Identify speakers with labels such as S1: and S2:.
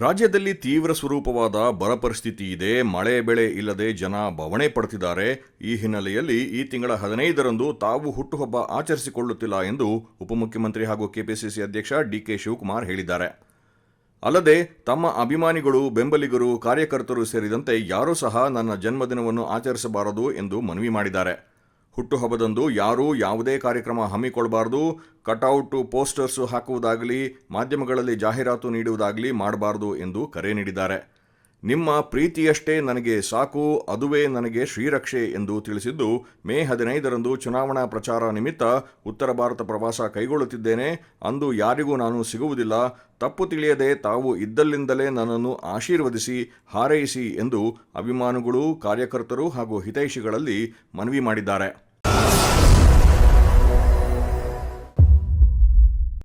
S1: ರಾಜ್ಯದಲ್ಲಿ ತೀವ್ರ ಸ್ವರೂಪವಾದ ಬರ ಪರಿಸ್ಥಿತಿ ಇದೆ. ಮಳೆ, ಬೆಳೆ ಇಲ್ಲದೆ ಜನ ಬವಣೆ ಪಡುತ್ತಿದ್ದಾರೆ ಈ ಹಿನ್ನೆಲೆಯಲ್ಲಿ ಈ ತಿಂಗಳ ಹದಿನೈದರಂದು ತಾವು ಹುಟ್ಟುಹಬ್ಬ ಆಚರಿಸಿಕೊಳ್ಳುತ್ತಿಲ್ಲ ಎಂದು ಉಪಮುಖ್ಯಮಂತ್ರಿ ಹಾಗೂ ಕೆಪಿಸಿಸಿ ಅಧ್ಯಕ್ಷ ಡಿಕೆ ಶಿವಕುಮಾರ್ ಹೇಳಿದ್ದಾರೆ. ಅಲ್ಲದೆ, ತಮ್ಮ ಅಭಿಮಾನಿಗಳು, ಬೆಂಬಲಿಗರು, ಕಾರ್ಯಕರ್ತರು ಸೇರಿದಂತೆ ಯಾರೂ ಸಹ ನನ್ನ ಜನ್ಮದಿನವನ್ನು ಆಚರಿಸಬಾರದು ಎಂದು ಮನವಿ ಮಾಡಿದ್ದಾರೆ. ಹುಟ್ಟುಹಬ್ಬದಂದು ಯಾರೂ ಯಾವುದೇ ಕಾರ್ಯಕ್ರಮ ಹಮ್ಮಿಕೊಳ್ಳಬಾರದು. ಕಟೌಟು ಪೋಸ್ಟರ್ಸು ಹಾಕುವುದಾಗಲಿ, ಮಾಧ್ಯಮಗಳಲ್ಲಿ ಜಾಹೀರಾತು ನೀಡುವುದಾಗಲಿ ಮಾಡಬಾರ್ದು ಎಂದು ಕರೆ ನೀಡಿದ್ದಾರೆ. ನಿಮ್ಮ ಪ್ರೀತಿಯಷ್ಟೇ ನನಗೆ ಸಾಕು, ಅದುವೇ ನನಗೆ ಶ್ರೀರಕ್ಷೆ ಎಂದು ತಿಳಿಸಿದ್ದು ಮೇ ಹದಿನೈದರಂದು ಚುನಾವಣಾ ಪ್ರಚಾರ ನಿಮಿತ್ತ ಉತ್ತರ ಭಾರತ ಪ್ರವಾಸ ಕೈಗೊಳ್ಳುತ್ತಿದ್ದೇನೆ. ಅಂದು ಯಾರಿಗೂ ನಾನು ಸಿಗುವುದಿಲ್ಲ. ತಪ್ಪು ತಿಳಿಯದೆ ತಾವು ಇದ್ದಲ್ಲಿಂದಲೇ ನನ್ನನ್ನು ಆಶೀರ್ವದಿಸಿ, ಹಾರೈಸಿ ಎಂದು ಅಭಿಮಾನಿಗಳು, ಕಾರ್ಯಕರ್ತರು ಹಾಗೂ ಹಿತೈಷಿಗಳಲ್ಲಿ ಮನವಿ ಮಾಡಿದ್ದಾರೆ.